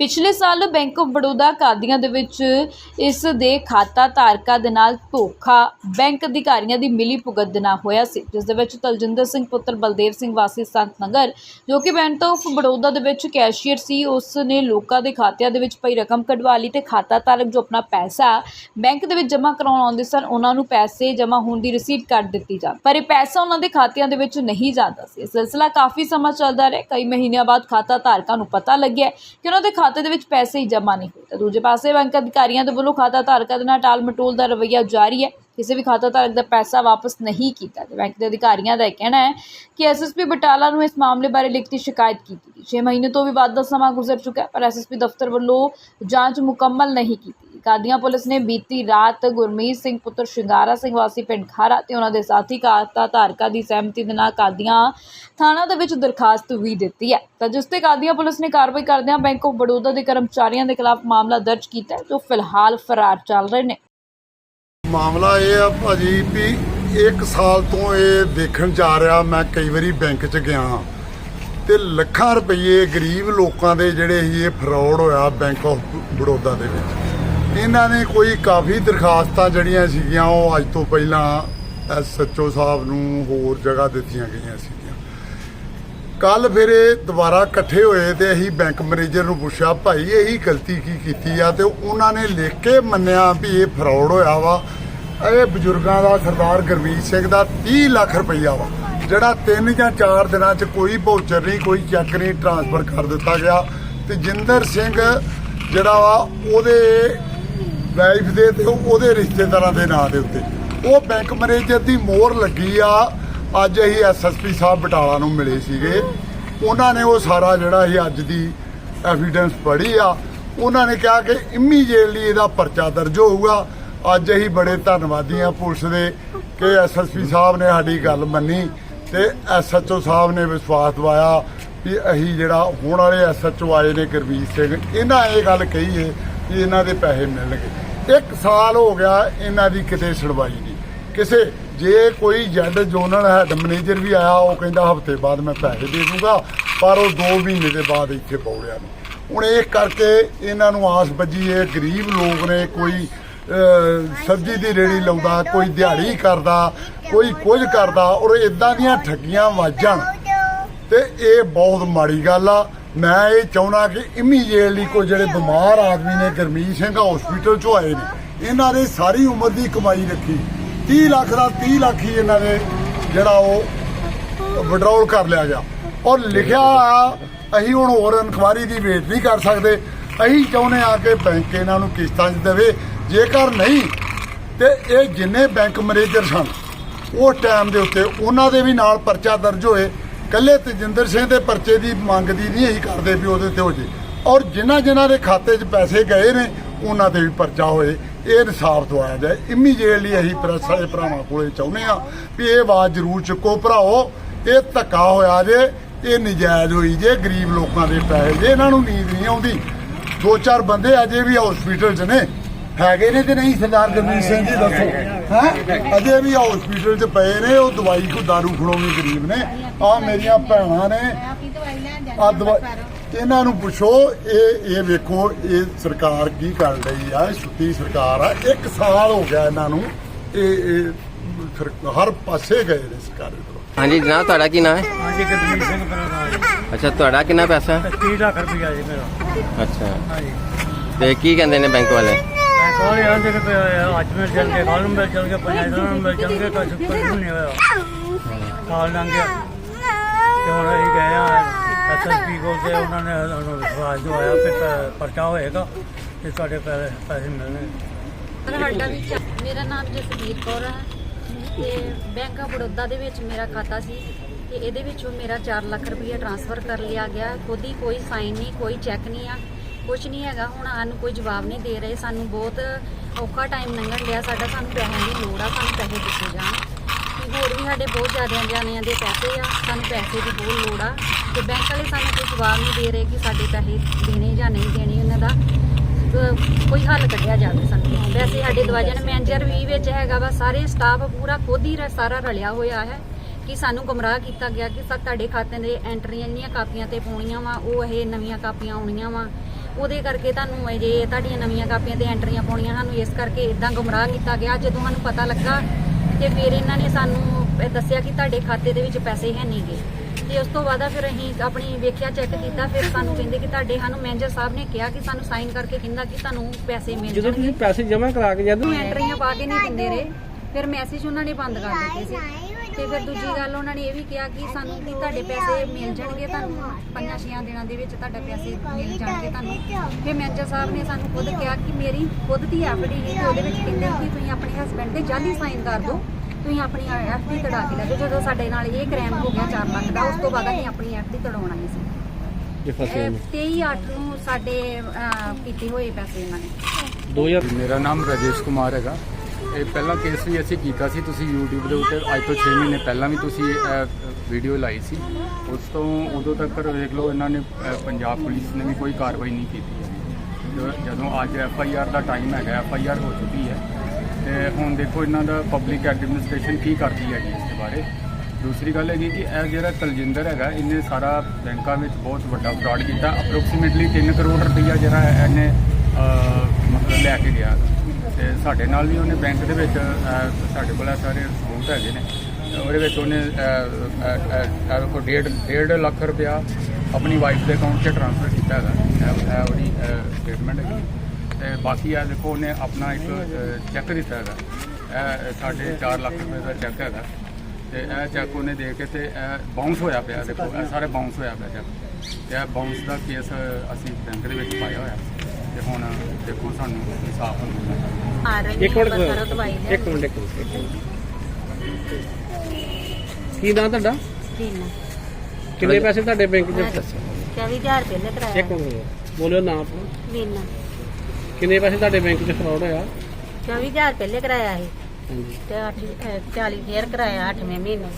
ਪਿਛਲੇ ਸਾਲ bank of Baroda ਕਾਦੀਆਂ ਦੇ ਵਿੱਚ ਇਸ ਦੇ ਖਾਤਾ ਧਾਰਕਾਂ ਦੇ ਨਾਲ ਧੋਖਾ ਬੈਂਕ ਅਧਿਕਾਰੀਆਂ ਦੀ ਮਿਲੀ ਭੁਗਤ ਦੇ ਨਾਲ ਹੋਇਆ ਸੀ, ਜਿਸ ਦੇ ਵਿੱਚ ਤਲਜਿੰਦਰ ਸਿੰਘ ਪੁੱਤਰ ਬਲਦੇਵ ਸਿੰਘ ਵਾਸੀ ਸੰਤ ਨਗਰ, ਜੋ ਕਿ ਬੈਂਕ ਆਫ ਬੜੌਦਾ ਦੇ ਵਿੱਚ ਕੈਸ਼ੀਅਰ ਸੀ ਉਸ ਨੇ ਲੋਕਾਂ ਦੇ ਖਾਤਿਆਂ ਦੇ ਵਿੱਚ ਪਈ ਰਕਮ ਕਢਵਾ ਲਈ ਤੇ ਖਾਤਾ ਧਾਰਕ ਜੋ ਆਪਣਾ ਪੈਸਾ ਬੈਂਕ ਦੇ ਵਿੱਚ ਜਮ੍ਹਾਂ ਕਰਾਉਣ ਆਉਂਦੇ ਸਨ, ਉਹਨਾਂ ਨੂੰ ਪੈਸੇ ਜਮ੍ਹਾਂ ਹੋਣ ਦੀ ਰਸੀਦ ਕੱਢ ਦਿੱਤੀ ਜਾ ਪਰ ਇਹ ਪੈਸਾ ਉਹਨਾਂ ਦੇ ਖਾਤਿਆਂ ਦੇ ਵਿੱਚ ਨਹੀਂ ਜਾਂਦਾ ਸੀ। ਇਹ ਸਿਲਸਿਲਾ ਕਾਫੀ ਸਮਾਂ ਚੱਲਦਾ ਰਿਹਾ, ਕਈ ਮਹੀਨਿਆਂ ਬਾਅਦ ਖਾਤਾ ਧਾਰਕਾਂ ਨੂੰ ਪਤਾ ਲੱਗਿਆ ਕਿ ਉਹਨਾਂ ਦੇ ਖਾਤੇ ਦੇ ਵਿੱਚ ਪੈਸੇ ਹੀ ਜਮ੍ਹਾਂ ਨਹੀਂ ਹੋਏ। ਤਾਂ ਦੂਜੇ ਪਾਸੇ ਬੈਂਕ ਅਧਿਕਾਰੀਆਂ ਦੇ ਵੱਲੋਂ ਖਾਤਾ ਧਾਰਕਾਂ ਦੇ ਨਾਲ ਟਾਲ ਮਟੋਲ ਦਾ ਰਵੱਈਆ ਜਾਰੀ ਹੈ। ਕਿਸੇ ਵੀ ਖਾਤਾ ਧਾਰਕ ਦਾ ਪੈਸਾ ਵਾਪਸ ਨਹੀਂ ਕੀਤਾ ਤੇ ਬੈਂਕ ਦੇ ਅਧਿਕਾਰੀਆਂ ਦਾ ਇਹ ਕਹਿਣਾ ਹੈ ਕਿ ਐਸਐਸਪੀ ਬਟਾਲਾ ਨੂੰ ਇਸ ਮਾਮਲੇ ਬਾਰੇ ਲਿਖਤੀ ਸ਼ਿਕਾਇਤ ਕੀਤੀ ਗਈ। 6 ਮਹੀਨੇ ਤੋਂ ਵੀ ਵੱਧ ਦਾ ਸਮਾਂ ਗੁਜ਼ਰ ਚੁੱਕਾ ਹੈ, ਪਰ ਐਸਐਸਪੀ ਦਫ਼ਤਰ ਵੱਲੋਂ ਜਾਂਚ ਮੁਕੰਮਲ ਨਹੀਂ ਕੀਤੀ ਕਾਦੀਆਂ ਪੁਲਿਸ ਨੇ ਬੀਤੀ ਰਾਤ ਗੁਰਮੀਤ ਸਿੰਘ, ਪੁੱਤਰ ਸ਼ਿੰਗਾਰਾ ਸਿੰਘ ਵਾਸੀ ਪਿੰਡ ਖਾਰਾ ਤੇ ਉਹਨਾਂ ਦੇ ਸਾਥੀ ਖਾਤਾ ਧਾਰਕਾਂ ਦੀ ਸਹਿਮਤੀ ਦੇ ਨਾਲ ਕਾਦੀਆਂ ਥਾਣਾ ਦੇ ਵਿੱਚ ਦਰਖਾਸਤ ਵੀ ਦਿੱਤੀ ਹੈ। ਤਾਂ ਜਿਸ ਤੇ ਕਾਦੀਆਂ ਪੁਲਿਸ ਨੇ ਕਾਰਵਾਈ ਕਰਦਿਆਂ ਬੈਂਕ ਆਫ ਬੜੌਦਾ ਦੇ ਕਰਮਚਾਰੀਆਂ ਦੇ ਖਿਲਾਫ ਮਾਮਲਾ ਦਰਜ ਕੀਤਾ ਜੋ ਫਿਲਹਾਲ ਫਰਾਰ ਚੱਲ ਰਹੇ ਨੇ। ਮਾਮਲਾ ਇਹ ਆ ਭਾਜੀ ਵੀ ਇੱਕ ਸਾਲ ਤੋਂ ਇਹ ਦੇਖਣ ਜਾ ਰਿਹਾ, ਮੈਂ ਕਈ ਵਾਰੀ ਬੈਂਕ 'ਚ ਗਿਆ ਤੇ ਲੱਖਾਂ ਰੁਪਏ ਗਰੀਬ ਲੋਕਾਂ ਦੇ ਜਿਹੜੇ ਇਹ ਫਰਾਡ ਹੋਇਆ ਬੈਂਕ ਆਫ ਬੜੌਦਾ ਦੇ ਵਿੱਚ। ਇਹਨਾਂ ਨੇ ਕੋਈ ਕਾਫੀ ਦਰਖਾਸਤਾਂ ਜਿਹੜੀਆਂ ਸੀਗੀਆਂ, ਉਹ ਅੱਜ ਤੋਂ ਪਹਿਲਾਂ ਐਸਐਚਓ ਸਾਹਿਬ ਨੂੰ ਹੋਰ ਜਗ੍ਹਾ ਦਿੱਤੀਆਂ ਗਈਆਂ ਸੀਗੀਆਂ। ਕੱਲ ਫਿਰ ਇਹ ਦੁਬਾਰਾ ਇਕੱਠੇ ਹੋਏ ਤੇ ਅਸੀਂ ਬੈਂਕ ਮੈਨੇਜਰ ਨੂੰ ਪੁੱਛਿਆ, ਭਾਈ, ਇਹੀ ਗਲਤੀ ਕੀ ਕੀਤੀ ਆ? ਤੇ ਉਹਨਾਂ ਨੇ ਲਿਖ ਕੇ ਮੰਨਿਆ ਵੀ ਇਹ ਫਰਾਡ ਹੋਇਆ ਵਾ। ਇਹ ਬਜ਼ੁਰਗਾਂ ਦਾ ਸਰਦਾਰ ਗੁਰਮੀਤ ਸਿੰਘ ਦਾ 30 ਲੱਖ ਰੁਪਈਆ ਵਾ, ਜਿਹੜਾ 3 ਜਾਂ 4 ਦਿਨਾਂ 'ਚ ਕੋਈ ਵoucher ਨਹੀਂ, ਕੋਈ ਚੈੱਕ ਨਹੀਂ ਟ੍ਰਾਂਸਫਰ ਕਰ ਦਿੱਤਾ ਗਿਆ। ਤੇ ਜਿੰਦਰ ਸਿੰਘ ਜਿਹੜਾ ਵਾ, ਉਹਦੇ ਵਾਈਫ ਦੇ ਤੇ ਉਹਦੇ ਰਿਸ਼ਤੇਦਾਰਾਂ ਦੇ ਨਾਂ ਦੇ ਉੱਤੇ। ਉਹ ਬੈਂਕ ਮੈਨੇਜਰ ਦੀ ਮੋਹਰ ਲੱਗੀ ਆ। ਅੱਜ ਅਸੀਂ ਐਸਐਸਪੀ ਸਾਹਿਬ ਬਟਾਲਾ ਨੂੰ ਮਿਲੇ ਸੀਗੇ। ਉਹਨਾਂ ਨੇ ਉਹ ਸਾਰਾ ਜਿਹੜਾ ਸੀ ਅੱਜ ਦੀ ਐਵੀਡੈਂਸ ਪੜ੍ਹੀ ਆ। ਉਹਨਾਂ ਨੇ ਕਿਹਾ ਕਿ ਇਮੀਡੀਏਟਲੀ ਇਹਦਾ ਪਰਚਾ ਦਰਜ ਹੋਊਗਾ। ਅੱਜ ਅਸੀਂ ਬੜੇ ਧੰਨਵਾਦੀ ਆ ਪੁਲਿਸ ਦੇ ਕਿ ਐਸਐਸਪੀ ਸਾਹਿਬ ਨੇ ਸਾਡੀ ਗੱਲ ਮੰਨੀ ਤੇ ਐਸਐਚਓ ਸਾਹਿਬ ਨੇ ਵਿਸ਼ਵਾਸ ਦਵਾਇਆ ਵੀ ਅਸੀਂ ਜਿਹੜਾ ਹੁਣ ਵਾਲੇ ਐਸਐਚਓ ਆਏ ਨੇ ਗੁਰਵੀਰ ਸਿੰਘ। ਇਹਨਾਂ ਇਹ ਗੱਲ ਕਹੀ ਹੈ ਕਿ ਇਹਨਾਂ ਦੇ ਪੈਸੇ ਮਿਲਣਗੇ। ਇੱਕ ਸਾਲ ਹੋ ਗਿਆ ਇਹਨਾਂ ਦੀ ਕਿਤੇ ਸੁਣਵਾਈ ਨਹੀਂ। ਕਿਸੇ, ਜੇ ਕੋਈ ਜੈਡ ਜ਼ੋਨਲ ਹੈਡ ਮੈਨੇਜਰ ਵੀ ਆਇਆ, ਉਹ ਕਹਿੰਦਾ ਹਫ਼ਤੇ ਬਾਅਦ ਮੈਂ ਪੈਸੇ ਦੇ ਦੂੰਗਾ, ਪਰ ਉਹ 2 ਮਹੀਨੇ ਦੇ ਬਾਅਦ ਇੱਥੇ ਪੌੜਿਆ ਨਹੀਂ। ਹੁਣ ਇਹ ਕਰਕੇ ਇਹਨਾਂ ਨੂੰ ਆਸ ਵੱਜੀ, ਇਹ ਗਰੀਬ ਲੋਕ ਨੇ, ਕੋਈ ਸਬਜ਼ੀ ਦੀ ਰੇੜੀ ਲਾਉਂਦਾ, ਕੋਈ ਦਿਹਾੜੀ ਕਰਦਾ, ਕੋਈ ਕੁਝ ਕਰਦਾ, ਔਰ ਇਦਾਂ ਦੀਆਂ ਠੱਗੀਆਂ ਵੱਜਣ ਤੇ ਇਹ ਬਹੁਤ ਮਾੜੀ ਗੱਲ ਆ। ਮੈਂ ਇਹ ਚਾਹੁੰਦਾ ਕਿ ਇਮੀਡੀਏਟਲੀ ਕੋਈ ਜਿਹੜੇ ਬਿਮਾਰ ਆਦਮੀ ਨੇ ਗਰਮੀਤ ਸਿੰਘ ਹਸਪੀਟਲ ਚੋਂ ਆਏ ਨੇ, ਇਹਨਾਂ ਨੇ ਸਾਰੀ ਉਮਰ ਦੀ ਕਮਾਈ ਰੱਖੀ। 30 ਲੱਖ ਦਾ 30 ਲੱਖ ਹੀ ਇਹਨਾਂ ਨੇ ਜਿਹੜਾ ਉਹ ਵਿਡਰਾਅਲ ਕਰ ਲਿਆ ਗਿਆ। ਔਰ ਲਿਖਿਆ ਆ, ਅਸੀਂ ਹੁਣ ਹੋਰ ਇਨਕੁਆਰੀ ਦੀ ਵੇਟ ਨਹੀਂ ਕਰ ਸਕਦੇ। ਅਸੀਂ ਚਾਹੁੰਦੇ ਆ ਕਿ ਬੈਂਕ ਇਹਨਾਂ ਨੂੰ ਕਿਸ਼ਤਾਂ 'ਚ ਦੇਵੇ। ਜੇਕਰ ਨਹੀਂ, ਤੇ ਇਹ ਜਿੰਨੇ ਬੈਂਕ ਮੈਨੇਜਰ ਸਨ ਉਸ ਟਾਈਮ ਦੇ ਉੱਤੇ ਉਹਨਾਂ ਦੇ ਵੀ ਨਾਲ ਪਰਚਾ ਦਰਜ ਹੋਏ। ਕੱਲੇ ਤਜਿੰਦਰ ਸਿੰਘ ਦੇ ਪਰਚੇ ਦੀ ਮੰਗ ਦੀ ਨਹੀਂ ਅਸੀਂ ਕਰਦੇ ਵੀ ਉਹਦੇ ਤੇ ਹੋ ਜੇ। ਔਰ ਜਿਨ੍ਹਾਂ ਜਿਨ੍ਹਾਂ ਦੇ ਖਾਤੇ 'ਚ ਪੈਸੇ ਗਏ ਨੇ, ਉਹਨਾਂ ਤੇ ਵੀ ਪਰਚਾ ਹੋਏ। ਇਹ ਇਨਸਾਫ ਦਵਾਇਆ ਜਾਏ। ਇਮੀਡੀਏਟਲੀ ਅਸੀਂ ਪ੍ਰੈਸ ਵਾਲੇ ਭਰਾਵਾਂ ਕੋਲੇ ਚਾਹੁੰਦੇ ਆ ਵੀ ਇਹ ਆਵਾਜ਼ ਜ਼ਰੂਰ ਚੁੱਕੋ ਭਰਾਓ ਇਹ ਧੱਕਾ ਹੋਇਆ ਜੇ, ਇਹ ਨਜਾਇਜ਼ ਹੋਈ ਜੇ, ਗਰੀਬ ਲੋਕਾਂ ਦੇ ਪੈਸੇ ਜੇ, ਇਹਨਾਂ ਨੂੰ ਨੀਂਦ ਨਹੀਂ ਆਉਂਦੀ। ਦੋ ਚਾਰ ਬੰਦੇ ਅਜੇ ਵੀ ਹਸਪੀਟਲ 'ਚ ਨੇ। ਹੈਗੇ ਨੇ ਤੇ ਨਹੀਂ ਸਰਦਾਰ ਗੁਰਮੀਤ ਸਿੰਘ ਜੀ ਦੱਸੋ। ਹੈ? ਅਜੇ ਵੀ ਹਸਪੀਟਲ 'ਚ ਪਏ ਨੇ ਉਹ ਦਵਾਈ ਕੋ दारू ਖੜੋਗੇ ਗਰੀਬ ਨੇ। ਆ ਮੇਰੀਆਂ ਭੈਣਾਂ ਨੇ। ਆ ਦਵਾਈ ਇਹਨਾਂ ਨੂੰ ਪੁੱਛੋ ਇਹ ਇਹ ਵੇਖੋ ਇਹ ਸਰਕਾਰ ਕੀ ਕਰ ਰਹੀ ਆ? ਸੁੱਤੀ ਸਰਕਾਰ ਆ। ਇੱਕ ਸਾਲ ਹੋ ਗਿਆ ਇਹਨਾਂ ਨੂੰ। ਇਹ ਹਰ ਪਾਸੇ ਗਏ ਨੇ ਸਰਕਾਰ ਦੇ ਹਾਂਜੀ ਜਨਾਬ ਤੁਹਾਡਾ ਕੀ ਨਾਮ ਹੈ? ਹਾਂਜੀ ਗੁਰਮੀਤ ਸਿੰਘ ਮੇਰਾ ਨਾਮ ਹੈ। ਅੱਛਾ ਤੁਹਾਡਾ ਕਿੰਨਾ ਪੈਸਾ? ਹੈ 30 ਲੱਖ ਰੁਪਇਆ ਜੀ ਮੇਰਾ। ਅੱਛਾ। ਹਾਂਜੀ। ਤੇ ਕੀ ਕਹਿੰਦੇ ਨੇ ਬੈਂਕ ਵਾਲੇ? ਮੈਂ ਕੋਲ ਯਾਰ ਜੇ ਕਿ ਅੱਜ ਮਿਲ ਚੱਲ ਕੇ ਕੱਲ ਨੂੰ ਮਿਲ ਚੱਲ ਕੇ ਪੰਜ ਦਿਨ ਨੂੰ ਮਿਲ ਚੱਲ ਕੇ ਲੰਘ ਗਿਆ। ਤੇ ਹੁਣ ਅਸੀਂ ਗਏ ਆ ਐਸਐਸਪੀ ਕੋਲ ਤੇ ਉਹਨਾਂ ਨੇ ਸਾਨੂੰ ਵਿਸ਼ਵਾਸ ਦਵਾਇਆ ਕਿ ਪ- ਪਰਚਾ ਹੋਏਗਾ ਤੇ ਤੁਹਾਡੇ ਪੈਸੇ ਪੈਸੇ ਮਿਲਣਗੇ ਸਾਡਾ ਵੀ ਚ- ਮੇਰਾ ਨਾਮ ਜਸਵੀਰ ਕੌਰ ਹੈ ਤੇ ਬੈਂਕ ਆਫ ਬੜੌਦਾ ਦੇ ਵਿੱਚ ਮੇਰਾ ਖਾਤਾ ਸੀ। ਤੇ ਇਹਦੇ ਵਿੱਚੋਂ ਮੇਰਾ 4 ਲੱਖ ਰੁਪਇਆ ਟ੍ਰਾਂਸਫਰ ਕਰ ਲਿਆ ਗਿਆ। ਖੁਦ ਹੀ ਕੋਈ ਸਾਈਨ ਨਹੀਂ, ਕੋਈ ਚੈੱਕ ਨਹੀਂ ਆ। ਕੁਝ ਨਹੀਂ ਹੈਗਾ। ਹੁਣ ਸਾਨੂੰ ਕੋਈ ਜਵਾਬ ਨਹੀਂ ਦੇ ਰਹੇ। ਸਾਨੂੰ ਬਹੁਤ ਔਖਾ ਟਾਈਮ ਲੰਘਣ ਲਿਆ ਸਾਡਾ ਸਾਨੂੰ ਪੈਸਿਆਂ ਦੀ ਲੋੜ ਆ। ਸਾਨੂੰ ਪੈਸੇ ਦਿੱਤੇ ਜਾਣ। ਕਿ ਹੋਰ ਵੀ ਸਾਡੇ ਬਹੁਤ ਜ਼ਿਆਦਾ ਜਾਣਿਆਂ ਦੇ ਪੈਸੇ ਆ। ਸਾਨੂੰ ਪੈਸੇ ਦੀ ਬਹੁਤ ਲੋੜ ਆ। ਤੇ ਬੈਂਕ ਵਾਲੇ ਸਾਨੂੰ ਕੋਈ ਜਵਾਬ ਨਹੀਂ ਦੇ ਰਹੇ ਕਿ ਸਾਡੇ ਪੈਸੇ ਦੇਣੇ ਜਾਂ ਨਹੀਂ ਦੇਣੇ ਉਹਨਾਂ ਦਾ। ਕੋਈ ਹੱਲ ਕੱਢਿਆ ਜਾਵੇ ਸਾਨੂੰ। ਵੈਸੇ ਸਾਡੇ ਦਵਾਜਨ ਮੈਨੇਜਰ ਵੀ ਵਿੱਚ ਹੈਗਾ ਵਾ। ਸਾਰੇ ਸਟਾਫ ਪੂਰਾ ਖੁਦ ਹੀ ਰ- ਸਾਰਾ ਰਲਿਆ ਹੋਇਆ ਹੈ ਕਿ ਸਾਨੂੰ ਗੁੰਮਰਾਹ ਕੀਤਾ ਗਿਆ ਕਿ ਸਾ, ਤੁਹਾਡੇ ਖਾਤੇ ਦੇ ਐਂਟਰੀਆਂ ਜਿਹੜੀਆਂ ਕਾਪੀਆਂ ਤੇ ਪਾਉਣੀਆਂ ਵਾ, ਉਹ ਇਹ ਨਵੀਆਂ ਕਾਪੀਆਂ ਆਉਣੀਆਂ ਵਾ। ਉਹਦੇ ਕਰਕੇ ਤੁਹਾਨੂੰ ਜੇ ਤੁਹਾਡੀਆਂ ਨਵੀਆਂ ਕਾਪੀਆਂ ਤੇ ਐਂਟਰੀਆਂ ਪਾਉਣੀਆਂ ਸਾਨੂੰ ਇਸ ਕਰਕੇ ਇਦਾਂ ਗੁੰਮਰਾਹ ਕੀਤਾ ਗਿਆ। ਜਦੋਂ ਸਾਨੂੰ ਪਤਾ ਲੱਗਾ ਤੇ ਫਿਰ ਇਹਨਾਂ ਨੇ ਸਾਨੂੰ ਦੱਸਿਆ ਕਿ ਤੁਹਾਡੇ ਖਾਤੇ ਦੇ ਵਿੱਚ ਪੈਸੇ ਹੈ ਨਹੀਂਗੇ ਤੇ ਉਸ ਤੋਂ ਬਾਅਦ ਫਿਰ ਅਸੀਂ ਆਪਣੀ ਵੇਖਿਆ ਚੈੱਕ ਕੀਤਾ ਫਿਰ ਸਾਨੂੰ ਕਹਿੰਦੇ ਕਿ ਤੁਹਾਡੇ ਸਾਨੂੰ ਮੈਨੇਜਰ ਸਾਹਿਬ ਨੇ ਕਿਹਾ ਕਿ ਸਾਨੂੰ ਸਾਈਨ ਕਰਕੇ ਕਹਿੰਦਾ ਕਿ ਤੁਹਾਨੂੰ ਪੈਸੇ ਮਿਲ ਜਦੋਂ ਤੁਸੀਂ ਪੈਸੇ ਜਮ੍ਹਾਂ ਕਰਾ ਕੇ ਜਦ ਐਂਟਰੀਆਂ ਪਾ ਕੇ ਨਹੀਂ ਦਿੰਦੇ ਰਹੇ। ਫਿਰ ਮੈਸੇਜ ਉਹਨਾਂ ਨੇ ਬੰਦ ਕਰ ਦਿੱਤੇ ਸੀ। ਤੇ ਫਿਰ ਦੂਜੀ ਗੱਲ ਉਹਨਾਂ ਨੇ ਇਹ ਵੀ ਕਿਹਾ ਕਿ ਸਾਨੂੰ ਕਿ ਤੁਹਾਡੇ ਪੈਸੇ ਮਿਲ ਜਾਣਗੇ ਤੁਹਾਨੂੰ ਪੰਜਾਂ ਛੇਆਂ ਦਿਨਾਂ ਦੇ ਵਿੱਚ ਤੁਹਾਡੇ ਪੈਸੇ ਮਿਲ ਜਾਣਗੇ ਤੁਹਾਨੂੰ। ਫਿਰ ਮੈਨੇਜਰ ਸਾਹਿਬ ਨੇ ਸਾਨੂੰ ਖੁਦ ਕਿਹਾ ਕਿ ਮੇਰੀ ਖੁਦ ਦੀ ਐਫਡੀ ਹੈ ਤੇ ਉਹਦੇ ਵਿੱਚ ਕਹਿੰਦੇ ਕਿ ਤੁਸੀਂ ਆਪਣੇ ਹਸਬੰਡ ਦੇ ਜਾਲੀ ਸਾਈਨ ਕਰ ਦਿਓ ਤੁਸੀਂ ਆਪਣੀ ਐਫਡੀ ਤੜਾ ਕੇ ਲੈ ਜਾਓ। ਜਦੋਂ ਸਾਡੇ ਨਾਲ ਇਹ ਕ੍ਰਾਈਮ ਹੋ ਗਿਆ 4 ਲੱਖ ਦਾ ਉਸ ਤੋਂ ਬਾਅਦ ਅਸੀਂ ਆਪਣੀ ਐਫਡੀ ਤੜਾਉਣ ਆਏ ਸੀ। ਫਸੇ ਇਹ ਨੇ। 23 8 ਨੂੰ ਸਾਡੇ ਕੀਤੇ ਹੋਏ ਪੈਸੇ ਇਹਨਾਂ ਨੇ। 2000 ਮੇਰਾ ਨਾਮ ਰਾਜੇਸ਼ ਕੁਮਾਰ ਹੈਗਾ। ਇਹ ਪਹਿਲਾ ਕੇਸ ਵੀ ਅਸੀਂ ਕੀਤਾ ਸੀ ਤੁਸੀਂ YouTube ਦੇ ਉੱਤੇ ਅੱਜ ਤੋਂ 6 ਮਹੀਨੇ ਪਹਿਲਾਂ ਵੀ ਤੁਸੀਂ ਵੀਡੀਓ ਲਾਈ ਸੀ। ਉਸ ਤੋਂ ਉਦੋਂ ਤੱਕ ਦੇਖ ਲਓ ਇਹਨਾਂ ਨੇ ਅਹ, ਪੰਜਾਬ ਪੁਲਿਸ ਨੇ ਵੀ ਕੋਈ ਕਾਰਵਾਈ ਨਹੀਂ ਕੀਤੀ ਹੈ ਜੋ- ਜਦੋਂ ਅੱਜ ਐਫ ਆਈ ਆਰ ਦਾ ਟਾਈਮ ਹੈਗਾ ਐਫ ਆਈ ਆਰ ਹੋ ਚੁੱਕੀ ਹੈ। ਤੇ ਹੁਣ ਦੇਖੋ ਇਹਨਾਂ ਦਾ ਪਬਲਿਕ ਐਡਮਿਨਿਸਟ੍ਰੇਸ਼ਨ ਕੀ ਕਰਦੀ ਹੈਗੀ ਇਸ ਦੇ ਬਾਰੇ। ਦੂਸਰੀ ਗੱਲ ਹੈਗੀ ਕਿ ਇਹ ਜਿਹੜਾ ਤਲਜਿੰਦਰ ਹੈਗਾ ਇਹਨੇ ਸਾਰਾ ਬੈਂਕਾਂ ਵਿੱਚ ਬਹੁਤ ਵੱਡਾ ਫਰਾਡ ਕੀਤਾ। ਅਪਰੋਕਸੀਮੇਟਲੀ 3 ਕਰੋੜ ਰੁਪਈਆ ਜਿਹੜਾ ਇਹਨੇ ਅਹ, ਮਤਲਬ ਲੈ ਕੇ ਗਿਆ। ਤੇ ਸਾਡੇ ਨਾਲ ਵੀ ਉਹਨੇ ਬੈਂਕ ਦੇ ਵਿੱਚ ਸਾਡੇ ਕੋਲ ਸਾਰੇ ਸਬੂਤ ਹੈਗੇ ਨੇ। ਉਹਦੇ ਵਿੱਚ ਉਹਨੇ ਅਹ, ਡੇਢ ਡੇਢ ਲੱਖ ਰੁਪਇਆ ਆਪਣੀ ਵਾਈਫ ਦੇ ਅਕਾਊਂਟ 'ਚ ਟ੍ਰਾਂਸਫਰ ਕੀਤਾ ਹੈਗਾ। ਇਹ ਉਹਦੀ ਸਟੇਟਮੈਂਟ ਹੈਗੀ। ਤੇ ਬਾਕੀ ਆ ਦੇਖੋ ਉਹਨੇ ਆਪਣਾ ਇੱਕ ਚੈੱਕ ਦਿੱਤਾ ਹੈਗਾ। ਇਹ ਸਾਡੇ 4 ਲੱਖ ਰੁਪਏ ਦਾ ਚੈੱਕ ਹੈਗਾ। ਤੇ ਇਹ ਚੈੱਕ ਉਹਨੇ ਦੇ ਕੇ ਤੇ ਇਹ ਬਾਉਂਸ ਹੋਇਆ ਪਿਆ ਦੇਖੋ ਇਹ ਸਾਰੇ ਬਾਉਂਸ ਹੋਇਆ ਪਿਆ ਚੈੱਕ ਤੇ ਇਹ ਬਾਉਂਸ ਦਾ ਕੇਸ ਅਸੀਂ ਬੈਂਕ ਦੇ ਵਿੱਚ ਪਾਇਆ ਹੋਇਆ। ਤੇ ਹੁਣ ਦੇਖੋ ਸਾਨੂੰ ਇਨਸਾਫ ਮਿਲਣਾ ਆ ਰਹੀ ਇੱਕ ਮਿੰਟ ਬਸ ਦਵਾਈ ਲੈ ਇੱਕ ਮਿੰਟ ਇੱਕ ਮਿੰਟ। ਇੱਕ ਮਿੰਟ। ਕੀ ਨਾਂ ਤੁਹਾਡਾ? ਕਿੰਨੇ ਪੈਸੇ ਤੁਹਾਡੇ ਬੈਂਕ 'ਚ? 24000 ਰੁਪਏ ਲੈ ਕਰਾਇਆ। ਇੱਕ ਮਿੰਟ। ਬੋਲਿਓ ਨਾਂ ਆਪਣਾ। ਕਿੰਨੇ ਪੈਸੇ ਤੁਹਾਡੇ ਬੈਂਕ 'ਚ ਫਰਾਡ ਹੋਇਆ? 24000 ਪਹਿਲੇ ਕਰਾਇਆ ਸੀ ਹਾਂਜੀ। ਤੇ 40 ਫੇਰ ਕਰਾਇਆ 8ਵੇਂ ਮਹੀਨੇ।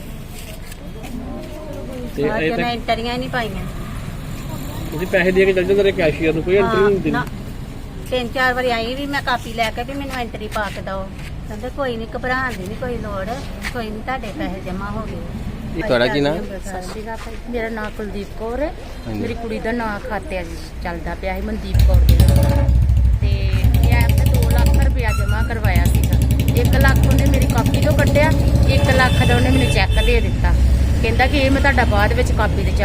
ਤੇ ਇਹ ਤੱਕ ਐਂਟਰੀਆਂ ਹੀ ਨਹੀਂ ਪਾਈਆਂ। ਤੁਸੀਂ ਪੈਸੇ ਦੇ ਕੇ ਚੱਲ ਜਾਂਦੇ ਰਹੇ ਕੈਸ਼ੀਅਰ ਨੂੰ ਕੋਈ ਐਂਟਰੀ ਨਹੀਂ ਨਾ, ਦਿੰਦੀ। ਤਿੰਨ ਚਾਰ ਵਾਰੀ ਆਈ ਵੀ ਮੈਂ ਕਾਪੀ ਲੈ ਕੇ ਵੀ ਮੈਨੂੰ ਐਂਟਰੀ ਪਾ ਕੇ ਦਿਓ ਕਹਿੰਦੇ ਕੋਈ ਨਹੀਂ ਘਬਰਾਉਣ ਦੀ ਨਹੀਂ ਕੋਈ ਲੋੜ ਕੋਈ ਨਹੀਂ ਤੁਹਾਡੇ ਪੈਸੇ ਜਮ੍ਹਾਂ ਹੋ ਗਏ ਇਹ ਤੁਹਾਡਾ ਕੀ ਨਾਮ ਸਤਿ ਸ਼੍ਰੀ ਅਕਾਲ ਭਾਈ। ਮੇਰਾ ਨਾਮ ਕੁਲਦੀਪ ਕੌਰ ਹੈ ਹਾਂਜੀ। ਮੇਰੀ ਕੁੜੀ ਦਾ ਨਾਮ ਖਾਤੇ 'ਚ ਚੱਲਦਾ ਪਿਆ ਸੀ ਮਨਦੀਪ ਕੌਰ ਦੇ। ਤੇ ਇਹ ਐਪ ਤੇ 2 ਲੱਖ ਰੁਪਇਆ ਜਮ੍ਹਾਂ ਕਰਵਾਇਆ ਸੀਗਾ 1 ਲੱਖ ਉਹਨੇ ਮੇਰੀ ਕਾਪੀ ਤੋਂ ਕੱਢਿਆ 1 ਲੱਖ ਦਾ ਉਹਨੇ ਮੈਨੂੰ ਚੈੱਕ ਦੇ ਦਿੱਤਾ ਕਹਿੰਦਾ ਕਿ ਇਹ ਮੈਂ ਤੁਹਾਡਾ ਬਾਅਦ ਵਿੱਚ ਕਾਪੀ ਤੇ ਚਾੜ